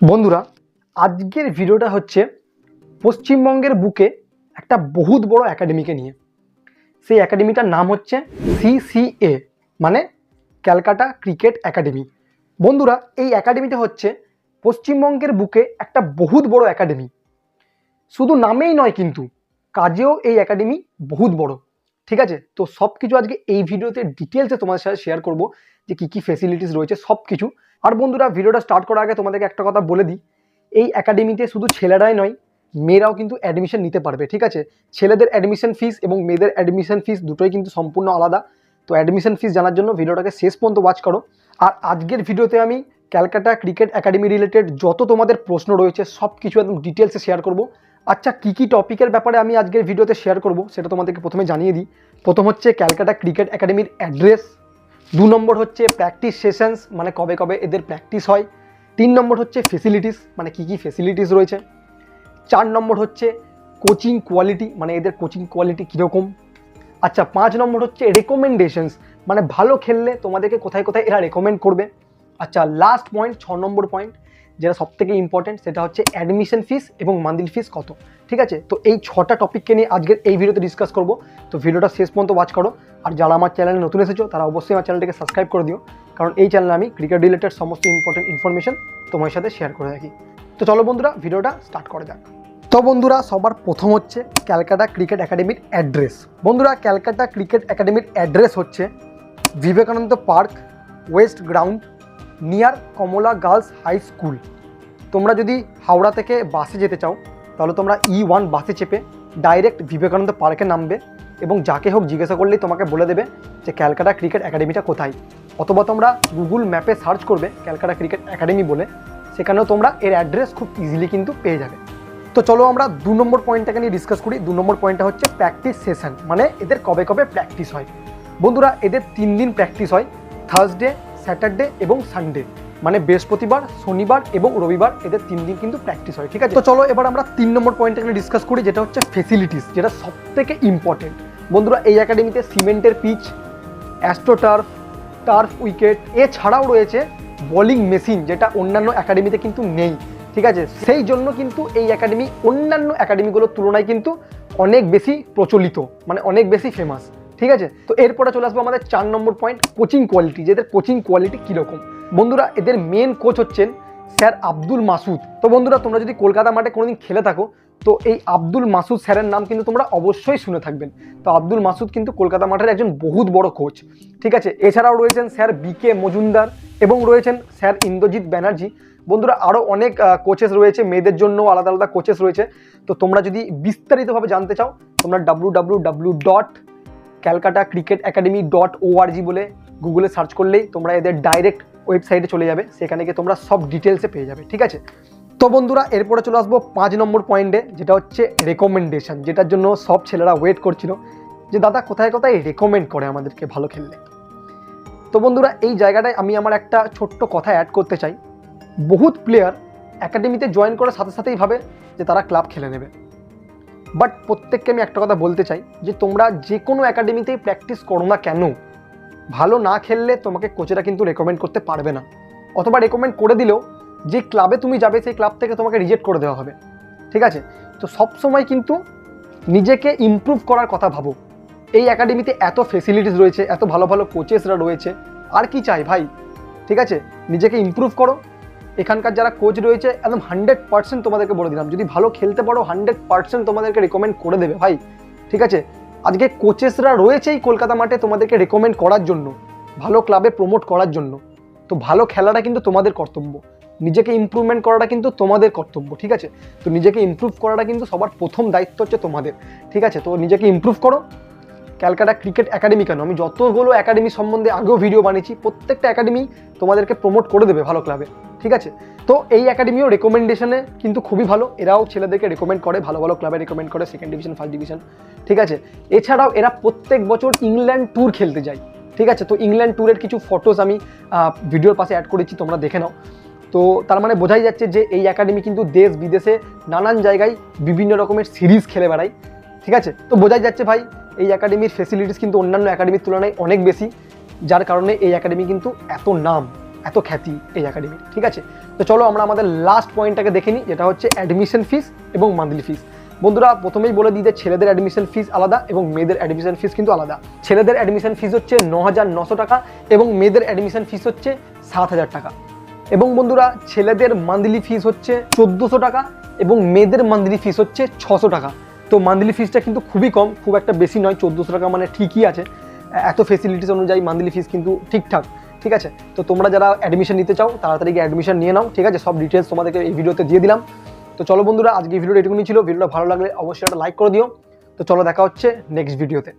বন্ধুরা, আজকের ভিডিওটা হচ্ছে পশ্চিমবঙ্গের বুকে একটা বহুত বড় একাডেমিকে নিয়ে। সেই একাডেমিটার নাম হচ্ছে সিসিএ মানে ক্যালকাটা ক্রিকেট একাডেমি। বন্ধুরা, এই একাডেমিটা হচ্ছে পশ্চিমবঙ্গের বুকে একটা বহুত বড় একাডেমি। শুধু নামেই নয় কিন্তু, কাজেও এই একাডেমি বহুত বড়। ঠিক আছে? তো সব কিছু আজকে এই ভিডিওতে ডিটেলসে তোমাদের সাথে শেয়ার করব যে কী কী ফেসিলিটিস রয়েছে সব কিছু আর বন্ধুরা, ভিডিওটা স্টার্ট করার আগে তোমাদেরকে একটা কথা বলে দিই। এই একাডেমিতে শুধু ছেলেরাই নয়, মেয়েরাও কিন্তু অ্যাডমিশন নিতে পারবে, ঠিক আছে? ছেলেদের অ্যাডমিশন ফিস এবং মেয়েদের অ্যাডমিশন ফিস দুটোই কিন্তু সম্পূর্ণ আলাদা। তো অ্যাডমিশন ফিস জানার জন্য ভিডিওটাকে শেষ পর্যন্ত ওয়াচ করো। আর আজকের ভিডিওতে আমি ক্যালকাটা ক্রিকেট একাডেমি রিলেটেড যত তোমাদের প্রশ্ন রয়েছে সব কিছু একদম ডিটেলসে শেয়ার করব। আচ্ছা কী কী টপিকের ব্যাপারে আমি আজকের ভিডিওতে শেয়ার করব সেটা তোমাদেরকে প্রথমে জানিয়ে দিই। প্রথম হচ্ছে ক্যালকাটা ক্রিকেট একাডেমির অ্যাড্রেস দু নম্বর হচ্ছে প্র্যাকটিস সেশনস মানে কবে কবে এদের প্র্যাকটিস হয়। তিন নম্বর হচ্ছে ফেসিলিটিস মানে কী কী ফেসিলিটিস রয়েছে। চার নম্বর হচ্ছে কোচিং কোয়ালিটি মানে এদের কোচিং কোয়ালিটি কীরকম। আচ্ছা পাঁচ নম্বর হচ্ছে রেকমেন্ডেশনস মানে ভালো খেললে তোমাদেরকে কোথায় কোথায় এরা রেকমেন্ড করবে। আচ্ছা লাস্ট পয়েন্ট ছ নম্বর পয়েন্ট যেটা সব থেকে ইম্পর্টেন্ট সেটা হচ্ছে অ্যাডমিশন ফিস এবং মান্থলি ফিস কত। ঠিক আছে? তো এই ছটা টপিককে নিয়ে আজকের এই ভিডিওতে ডিসকাস করব। তো ভিডিওটা শেষ পর্যন্ত ওয়াচ করো। আর যারা আমার চ্যানেলে নতুন এসেছ, তারা অবশ্যই আমার চ্যানেলটিকে সাবস্ক্রাইব করে দিও। কারণ এই চ্যানেলে আমি ক্রিকেট রিলেটেড সমস্ত ইম্পর্টেন্ট ইনফরমেশন তোমার সাথে শেয়ার করে রাখি তো চলো বন্ধুরা, ভিডিওটা স্টার্ট করে যাক। তো বন্ধুরা, সবার প্রথম হচ্ছে ক্যালকাটা ক্রিকেট একাডেমির অ্যাড্রেস বন্ধুরা, ক্যালকাটা ক্রিকেট একাডেমির অ্যাড্রেস হচ্ছে Vivekananda park west ground near Kamala girls high school. তোমরা যদি হাওড়া থেকে বাসে যেতে চাও, তাহলে তোমরা ই ওয়ান বাসে চেপে ডাইরেক্ট বিবেকানন্দ পার্কে নামবে এবং যাকে হোক জিজ্ঞাসা করলেই তোমাকে বলে দেবে যে ক্যালকাটা ক্রিকেট একাডেমিটা কোথায়। অথবা তোমরা গুগল ম্যাপে সার্চ করবে ক্যালকাটা ক্রিকেট একাডেমি বলে। সেখানেও তোমরা এর অ্যাড্রেস খুব ইজিলি কিন্তু পেয়ে যাবে। তো চলো আমরা দু নম্বর পয়েন্টটাকে নিয়ে ডিসকাস করি। দু নম্বর পয়েন্টটা হচ্ছে প্র্যাকটিস সেশন মানে এদের কবে কবে প্র্যাকটিস হয়। বন্ধুরা, এদের তিন দিন প্র্যাকটিস হয়। থার্সডে স্যাটারডে এবং সানডে। মানে বৃহস্পতিবার, শনিবার এবং রবিবার এদের তিন দিন কিন্তু প্র্যাকটিস হয়, ঠিক আছে? তো চলো এবার আমরা তিন নম্বর পয়েন্টটাকে ডিসকাস করি, যেটা হচ্ছে ফেসিলিটিস যেটা সব থেকে ইম্পর্টেন্ট বন্ধুরা, এই একাডেমিতে সিমেন্টের পিচ অ্যাস্ট্রোটার্ফ টার্ফ উইকেট এছাড়াও রয়েছে বোলিং মেশিন যেটা অন্যান্য একাডেমিতে কিন্তু নেই, ঠিক আছে? সেই জন্য কিন্তু এই একাডেমি অন্যান্য একাডেমিগুলোর তুলনায় কিন্তু অনেক বেশি প্রচলিত মানে অনেক বেশি ফেমাস ঠিক আছে? তো এরপরে চলে আসব আমাদের চার নম্বর পয়েন্ট কোচিং কোয়ালিটি যে এদের কোচিং কোয়ালিটি কীরকম? বন্ধুরা, এদের মেন কোচ হচ্ছেন স্যার আব্দুল মাসুদ। তো বন্ধুরা, তোমরা যদি কলকাতা মাঠে কোনোদিন খেলে থাকো, তো এই আব্দুল মাসুদ স্যারের নাম কিন্তু তোমরা অবশ্যই শুনে থাকবেন। তো আব্দুল মাসুদ কিন্তু কলকাতা মাঠের একজন বহুত বড় কোচ ঠিক আছে? এছাড়াও রয়েছেন স্যার বি কে মজুমদার এবং রয়েছেন স্যার ইন্দ্রজিৎ ব্যানার্জি। বন্ধুরা আরও অনেক কোচেস রয়েছে, মেয়েদের জন্য আলাদা আলাদা কোচেস রয়েছে। তো তোমরা যদি বিস্তারিতভাবে জানতে চাও, তোমরা W W W dot Calcutta cricket academy dot ORG বলে গুগলে সার্চ করলেই তোমরা এদের ডাইরেক্ট ওয়েবসাইটে চলে যাবে। সেখানে গিয়ে তোমরা সব ডিটেলসে পেয়ে যাবে, ঠিক আছে? তো বন্ধুরা, এরপরে চলে আসব পাঁচ নম্বর পয়েন্টে যেটা হচ্ছে রেকমেন্ডেশন যেটার জন্য সব ছেলেরা ওয়েট করছিল যে, দাদা, কোথায় কোথায় রেকমেন্ড করে আমাদেরকে ভালো খেললে? তো বন্ধুরা, এই জায়গাটায় আমি আমার একটা ছোট্ট কথা অ্যাড করতে চাই। বহুত প্লেয়ার একাডেমিতে জয়েন করার সাথে সাথেই ভাবে যে, তারা ক্লাব খেলে নেবে। বাট প্রত্যেককে আমি একটা কথা বলতে চাই যে তোমরা যে কোনো একাডেমিতেই প্র্যাকটিস করো না কেন, ভালো না খেললে তোমাকে কোচেরা কিন্তু রেকমেন্ড করতে পারবে না। অথবা রেকমেন্ড করে দিলেও যে ক্লাবে তুমি যাবে, সেই ক্লাব থেকে তোমাকে রিজেক্ট করে দেওয়া হবে। ঠিক আছে? তো সব সময় কিন্তু নিজেকে ইমপ্রুভ করার কথা ভাবো। এই একাডেমিতে এত ফেসিলিটিস রয়েছে, এত ভালো ভালো কোচেসরা রয়েছে। আর কি চাই ভাই? ঠিক আছে? নিজেকে ইমপ্রুভ করো এখানকার যারা কোচ রয়েছে, একদম হান্ড্রেড পার্সেন্ট তোমাদেরকে বলে দিলাম। যদি ভালো খেলতে পারো হান্ড্রেড পার্সেন্ট তোমাদেরকে রেকমেন্ড করে দেবে ভাই। ঠিক আছে? আজকে কোচেসরা রয়েছেই কলকাতা মাঠে তোমাদেরকে রেকমেন্ড করার জন্য, ভালো ক্লাবে প্রমোট করার জন্য। তো ভালো খেলাটা কিন্তু তোমাদের কর্তব্য। নিজেকে ইমপ্রুভমেন্ট করাটা কিন্তু তোমাদের কর্তব্য, ঠিক আছে? তো নিজেকে ইমপ্রুভ করাটা কিন্তু সবার প্রথম দায়িত্ব হচ্ছে তোমাদের, ঠিক আছে? তো নিজেকে ইম্প্রুভ করো ক্যালকাটা ক্রিকেট একাডেমি কেন? আমি যতগুলো একাডেমি সম্বন্ধে আগেও ভিডিও বানিয়েছি, প্রত্যেকটা একাডেমি তোমাদেরকে প্রমোট করে দেবে ভালো ক্লাবে ঠিক আছে? তো এই একাডেমিও রেকমেন্ডেশনে কিন্তু খুবই ভালো, এরাও ছেলেদেরকে রেকমেন্ড করে, ভালো ভালো ক্লাবে রেকমেন্ড করে সেকেন্ড ডিভিশন ফার্স্ট ডিভিশন ঠিক আছে? এছাড়াও এরা প্রত্যেক বছর ইংল্যান্ড ট্যুর খেলতে যায়, ঠিক আছে? তো ইংল্যান্ড ট্যুরের কিছু ফটোস আমি ভিডিওর পাশে অ্যাড করেছি, তোমরা দেখে নাও। তো তার মানে বোঝাই যাচ্ছে যে এই একাডেমি কিন্তু দেশ বিদেশে নানান জায়গায় বিভিন্ন রকমের সিরিজ খেলে বেড়ায়, ঠিক আছে? তো বোঝাই যাচ্ছে ভাই এই একাডেমির ফেসিলিটিস কিন্তু অন্যান্য একাডেমির তুলনায় অনেক বেশি, যার কারণে এই একাডেমি কিন্তু এত নাম, এত খ্যাতি এই একাডেমি ঠিক আছে? তো চলো আমরা আমাদের লাস্ট পয়েন্টটাকে দেখে নিই, যেটা হচ্ছে অ্যাডমিশন ফিস এবং মান্থলি ফিস বন্ধুরা, প্রথমেই বলে দিই যে ছেলেদের অ্যাডমিশন ফিস আলাদা এবং মেয়েদের অ্যাডমিশন ফিস কিন্তু আলাদা। ছেলেদের অ্যাডমিশন ফিস হচ্ছে ন হাজার নশো টাকা এবং মেয়েদের অ্যাডমিশন ফিস হচ্ছে সাত হাজার টাকা। এবং বন্ধুরা, ছেলেদের মান্থলি ফিস হচ্ছে চোদ্দোশো টাকা এবং মেয়েদের মান্থলি ফিস হচ্ছে ছশো টাকা। তো মান্থলি ফিজটা কিন্তু খুবই কম, খুব একটা বেশি নয়, চোদ্দোশো টাকা মানে ঠিকই আছে। এত ফেসিলিটিস অনুযায়ী মান্থলি ফিজ কিন্তু ঠিকঠাক, ঠিক আছে? তো তোমরা যারা অ্যাডমিশন নিতে চাও, তাড়াতাড়ি গিয়ে অ্যাডমিশন নিয়ে নাও, ঠিক আছে? সব ডিটেলস তোমাদেরকে এই ভিডিওতে দিয়ে দিলাম। তো চলো বন্ধুরা, আজকে এই ভিডিওটা এটুকুনি ছিল। ভিডিওটা ভালো লাগলে অবশ্যই একটা লাইক করে দিও। তো চলো দেখা হচ্ছে নেক্সট ভিডিওতে